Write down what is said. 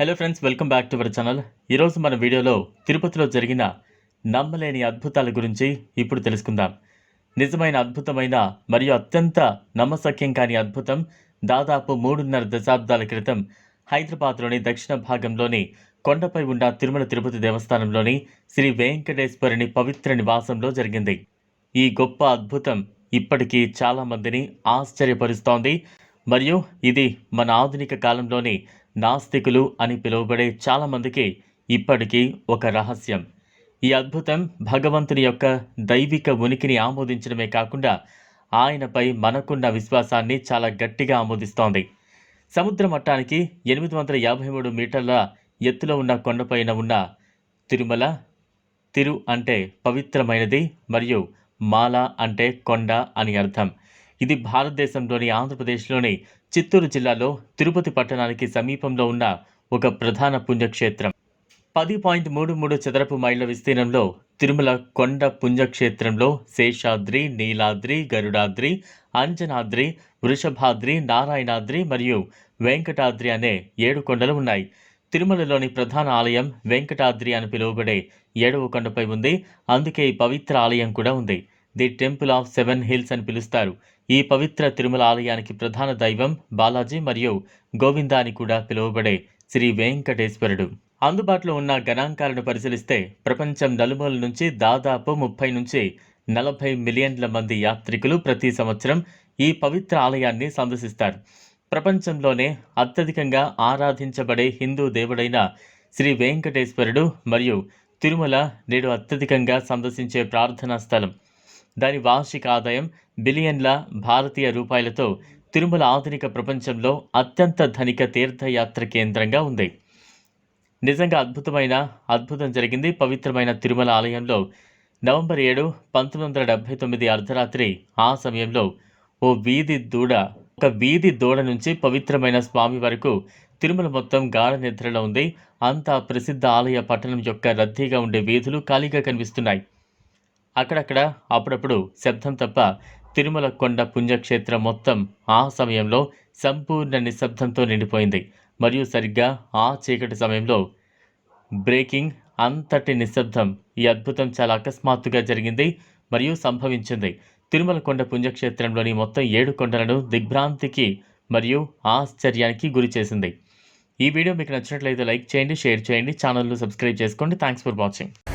Hello friends welcome back to our channel ఈరోజు మన వీడియోలో తిరుపతిలో జరిగిన నమ్మలేని అద్భుతాల గురించి ఇప్పుడు తెలుసుకుందాం. నిజమైన అద్భుతమైన మరియు అత్యంత నమ్మసఖ్యం కాని అద్భుతం దాదాపు మూడున్నర దశాబ్దాల క్రితం హైదరాబాద్లోని దక్షిణ భాగంలోని కొండపై ఉన్న తిరుమల తిరుపతి దేవస్థానంలోని శ్రీ వెంకటేశ్వరుని పవిత్ర నివాసంలో జరిగింది. ఈ గొప్ప అద్భుతం ఇప్పటికీ చాలా మందిని ఆశ్చర్యపరుస్తోంది. మరియు ఇది మన ఆధునిక కాలంలోని నాస్తికులు అని పిలువబడే చాలామందికి ఇప్పటికీ ఒక రహస్యం. ఈ అద్భుతం భగవంతుని యొక్క దైవిక ఉనికిని ఆమోదించడమే కాకుండా ఆయనపై మనకున్న విశ్వాసాన్ని చాలా గట్టిగా ఆమోదిస్తోంది. సముద్ర మట్టానికి ఎనిమిది వందల యాభై మూడు మీటర్ల ఎత్తులో ఉన్న కొండపైన ఉన్న తిరుమల తిరు అంటే పవిత్రమైనది మరియు మాల అంటే కొండ అని అర్థం. ఇది భారతదేశంలోని ఆంధ్రప్రదేశ్లోని చిత్తూరు జిల్లాలో తిరుపతి పట్టణానికి సమీపంలో ఉన్న ఒక ప్రధాన పుణ్యక్షేత్రం. పది పాయింట్ మూడు మూడు చదరపు మైళ్ళ విస్తీర్ణంలో తిరుమల కొండ పుణ్యక్షేత్రంలో శేషాద్రి నీలాద్రి గరుడాద్రి అంజనాద్రి వృషభాద్రి నారాయణాద్రి మరియు వెంకటాద్రి అనే ఏడు కొండలు ఉన్నాయి. తిరుమలలోని ప్రధాన ఆలయం వెంకటాద్రి అని పిలువబడే ఏడవ కొండపై ఉంది. అందుకే ఈ పవిత్ర ఆలయం కూడా ఉంది. The temple of seven hills అని పిలుస్తారు. ఈ పవిత్ర తిరుమల ఆలయానికి ప్రధాన దైవం బాలాజీ మరియు గోవింద అని కూడా పిలువబడే శ్రీ వెంకటేశ్వరుడు. అందుబాటులో ఉన్న గణాంకాలను పరిశీలిస్తే ప్రపంచం నలుమూల నుంచి దాదాపు ముప్పై నుంచి నలభై మిలియన్ల మంది యాత్రికులు ప్రతి సంవత్సరం ఈ పవిత్ర ఆలయాన్ని సందర్శిస్తారు. ప్రపంచంలోనే అత్యధికంగా ఆరాధించబడే హిందూ దేవుడైన శ్రీ వెంకటేశ్వరుడు మరియు తిరుమల నేడు అత్యధికంగా సందర్శించే ప్రార్థనా స్థలం. దాని వార్షిక ఆదాయం బిలియన్ల భారతీయ రూపాయలతో తిరుమల ఆధునిక ప్రపంచంలో అత్యంత ధనిక తీర్థయాత్ర కేంద్రంగా ఉంది. నిజంగా అద్భుతమైన అద్భుతం జరిగింది. పవిత్రమైన తిరుమల ఆలయంలో నవంబర్ ఏడు పంతొమ్మిది వందల డెబ్బై తొమ్మిది అర్ధరాత్రి ఆ సమయంలో ఓ వీధి దూడ ఒక వీధి దూడ నుంచి పవిత్రమైన స్వామి వరకు తిరుమల మొత్తం గాఢ నిద్రలో ఉంది. అంత ప్రసిద్ధ ఆలయ పట్టణం యొక్క రద్దీగా ఉండే వీధులు ఖాళీగా కనిపిస్తున్నాయి. అక్కడక్కడ అప్పుడప్పుడు శబ్దం తప్ప తిరుమల కొండ పుణ్యక్షేత్రం మొత్తం ఆ సమయంలో సంపూర్ణ నిశ్శబ్దంతో నిండిపోయింది. మరియు సరిగ్గా ఆ చీకటి సమయంలో బ్రేకింగ్ అంతటి నిశ్శబ్దం ఈ అద్భుతం చాలా అకస్మాత్తుగా జరిగింది మరియు సంభవించింది. తిరుమల కొండ పుణ్యక్షేత్రంలోని మొత్తం ఏడు కొండలను దిగ్భ్రాంతికి మరియు ఆశ్చర్యానికి గురి చేసింది. ఈ వీడియో మీకు నచ్చినట్లయితే లైక్ చేయండి షేర్ చేయండి ఛానల్ను సబ్స్క్రైబ్ చేసుకోండి. Thanks for watching.